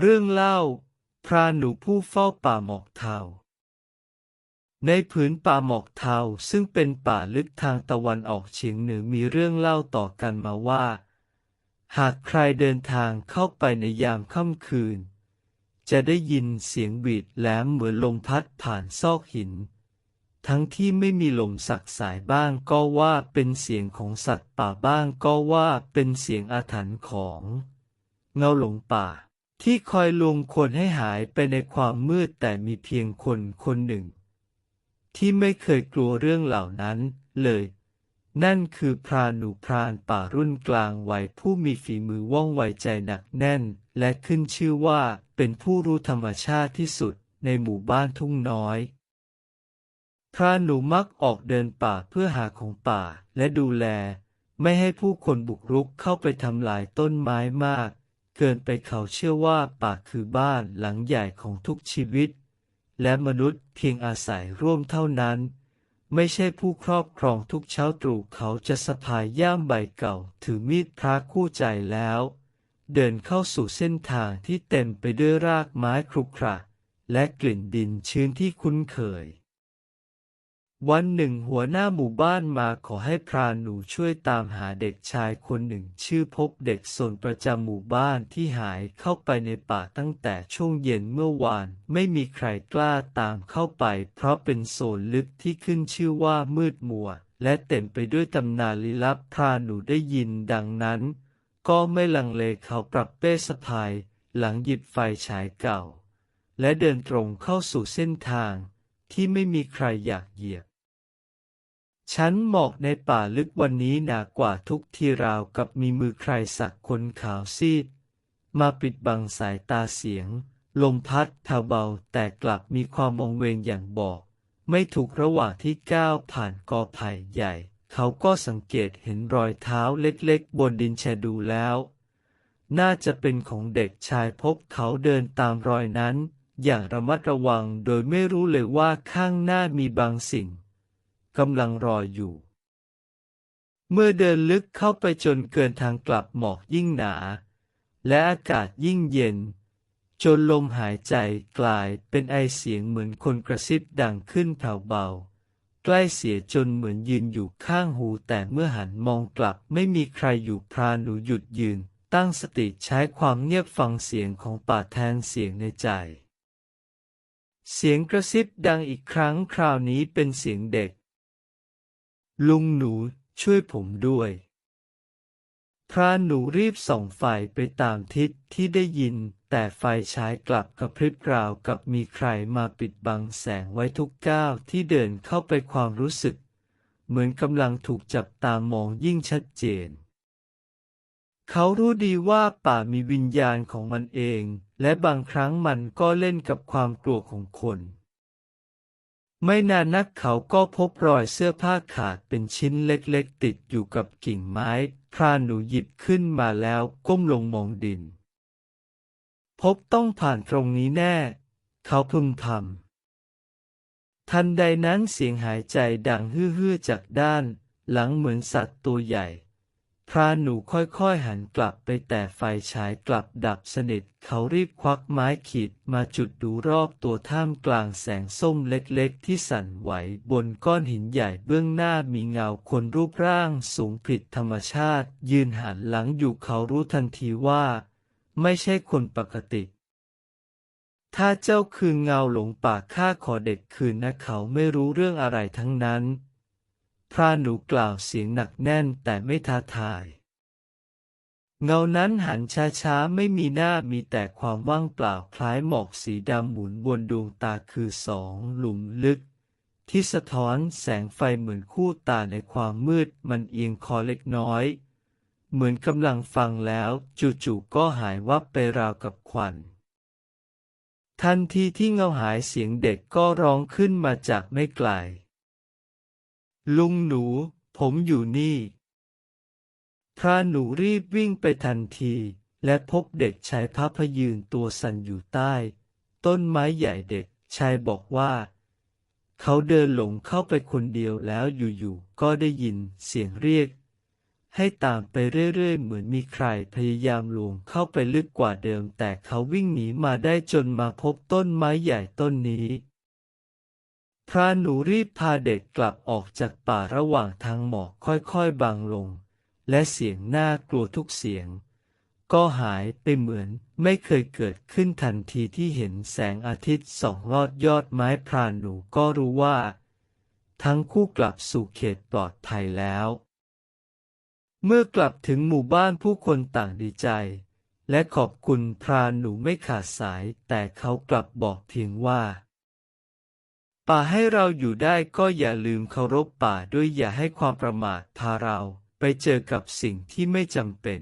เรื่องเล่า พรานหนูผู้เฝ้าป่าหมอกเทา ในผืนป่าหมอกเทาซึ่งเป็นป่าลึกทางตะวันออกเฉียงเหนือมีเรื่องเล่าต่อกันมาว่า หากใครเดินทางเข้าไปในยามค่ำคืน จะได้ยินเสียงบีดแหลมเหมือนลมพัดผ่านซอกหิน ทั้งที่ไม่มีลมสักสายบ้างก็ว่าเป็นเสียงของสัตว์ป่าบ้างก็ว่าเป็นเสียงอาถรรพ์ของ เงาหลงป่า ที่คอยลวงคนให้หายไปในความมืดแต่มีเพียงคนคนหนึ่ง ที่ไม่เคยกลัวเรื่องเหล่านั้นเลย นั่นคือพรานหนูพรานป่ารุ่นกลางวัยผู้มีฝีมือว่องไวใจหนักแน่น และขึ้นชื่อว่าเป็นผู้รู้ธรรมชาติที่สุดในหมู่บ้านทุ่งน้อย พรานหนูมักออกเดินป่าเพื่อหาของป่าและดูแล ไม่ให้ผู้คนบุกรุกเข้าไปทำลายต้นไม้มาก เกินไปเขาเชื่อว่าป่าคือบ้านหลังใหญ่ของทุกชีวิต และมนุษย์เพียงอาศัยร่วมเท่านั้น ไม่ใช่ผู้ครอบครองทุกเช้าตรู่เขาจะสะพายย่ามใบเก่าถือมีดพระคู่ใจแล้ว เดินเข้าสู่เส้นทางที่เต็มไปด้วยรากไม้ครุขระและกลิ่นดินชื้นที่คุ้นเคย วันหนึ่งหัวหน้าหมู่บ้านมาขอให้พรานหนูช่วยตามหาเด็กชายคนหนึ่งชื่อพบเด็กสนประจำหมู่บ้านที่หายเข้าไปในป่าตั้งแต่ช่วงเย็นเมื่อวาน ไม่มีใครกล้าตามเข้าไป เพราะเป็นโซนลึกที่ขึ้นชื่อว่ามืดมัว และเต็มไปด้วยตำนานลี้ลับพรานหนูได้ยินดังนั้น ก็ไม่ลังเลเขาปรับเป้สะพาย หลังหยิบไฟฉายเก่า และเดินตรงเข้าสู่เส้นทาง ที่ไม่มีใครอยากเหยียบ ชั้นหมอกในป่าลึกวันนี้หนากว่าทุกที่ราวกับมีมือใครสักคนขาวซีด มาปิดบังสายตาเสียง ลมพัดเทาเบาแต่กลับมีความมองเวงอย่างบอก ไม่ถูกระหว่างที่ก้าวผ่านกอไผ่ใหญ่ เขาก็สังเกตเห็นรอยเท้าเล็กๆ บนดินแชดูแล้ว น่าจะเป็นของเด็กชายพบเขาเดินตามรอยนั้น อย่างระมัดระวังโดยไม่รู้เลยว่าข้างหน้ามีบางสิ่งกำลังรออยู่ เมื่อเดินลึกเข้าไปจนเกินทางกลับหมอกยิ่งหนา และอากาศยิ่งเย็น จนลมหายใจกลายเป็นไอเสียงเหมือนคนกระซิบดังขึ้นแผ่วเบา ใกล้เสียจนเหมือนยืนอยู่ข้างหูแต่เมื่อหันมองกลับไม่มีใครอยู่พรานหนูหยุดยืน ตั้งสติใช้ความเงียบฟังเสียงของป่าแทนเสียงในใจ เสียงกระซิบดังอีกครั้งคราวนี้เป็นเสียงเด็ก ลุงหนูช่วยผมด้วย พรานหนูรีบส่องไฟไปตามทิศที่ได้ยิน แต่ไฟฉายกลับกระพริบกราวกับมีใครมาปิดบังแสงไว้ทุกก้าวที่เดินเข้าไปความรู้สึก เหมือนกำลังถูกจับตามองยิ่งชัดเจน เขารู้ดีว่าป่ามีวิญญาณของมันเอง และบางครั้งมันก็เล่นกับความกลัวของคน ไม่นานนักเขาก็พบรอยเสื้อผ้าขาดเป็นชิ้นเล็กๆ ติดอยู่กับกิ่งไม้พรานหนูหยิบขึ้นมาแล้วก้มลงมองดิน พบต้องผ่านตรงนี้แน่ เขาพึมพำทันใดนั้นเสียงหายใจดังฮื้อๆจากด้าน หลังเหมือนสัตว์ตัวใหญ่ รานหนูค่อยๆหันกลับไปแต่ไฟฉายกลับดับสนิท เขารีบควักไม้ขีดมาจุดดูรอบตัวท่ามกลางแสงส้มเล็กๆ ที่สั่นไหวบนก้อนหินใหญ่เบื้องหน้ามีเงาคนรูปร่างสูงผิดธรรมชาติ ยืนหันหลังอยู่เขารู้ทันทีว่า ไม่ใช่คนปกติถ้าเจ้าคือเงาหลงป่าข้าขอเด็กคืนนะเขาไม่รู้เรื่องอะไรทั้งนั้น พรานหนูกล่าวเสียงหนักแน่นแต่ไม่ท้าทาย เงานั้นหันช้าๆ ไม่มีหน้ามีแต่ความว่างเปล่าคล้ายหมอกสีดำหมุนบนดวงตาคือสองหลุมลึก ที่สะท้อนแสงไฟเหมือนคู่ตาในความมืดมันเอียงคอเล็กน้อย เหมือนกำลังฟังแล้วจู่ๆก็หายวับไปราวกับควันทันทีที่เงาหายเสียงเด็กก็ร้องขึ้นมาจากไม่ไกล ลุงหนู ผมอยู่นี่ พรานหนูรีบวิ่งไปทันที และพบเด็กชายพระพยืนตัวสั่นอยู่ใต้ ต้นไม้ใหญ่เด็กชายบอกว่า เขาเดินหลงเข้าไปคนเดียวแล้วอยู่ๆก็ได้ยินเสียงเรียก ให้ตามไปเรื่อยๆ เหมือนมีใครพยายามลวงเข้าไปลึกกว่าเดิม แต่เขาวิ่งหนีมาได้จนมาพบต้นไม้ใหญ่ต้นนี้ พระหนูรีบพาเด็กกลับออกจากป่าระหว่างทางหมอกค่อยๆบางลง และเสียงน่ากลัวทุกเสียง ก็หายไปเหมือนไม่เคยเกิดขึ้นทันทีที่เห็นแสงอาทิตย์ส่องลอดยอดไม้พรานหนูก็รู้ว่า ทั้งคู่กลับสู่เขตปลอดภัยแล้ว เมื่อกลับถึงหมู่บ้านผู้คนต่างดีใจ และขอบคุณพรานหนูไม่ขาดสาย แต่เขากลับบอกเพียงว่า ป่าให้เราอยู่ได้ก็อย่าลืมเคารพป่าด้วยอย่าให้ความประมาทพาเราไปเจอกับสิ่งที่ไม่จำเป็น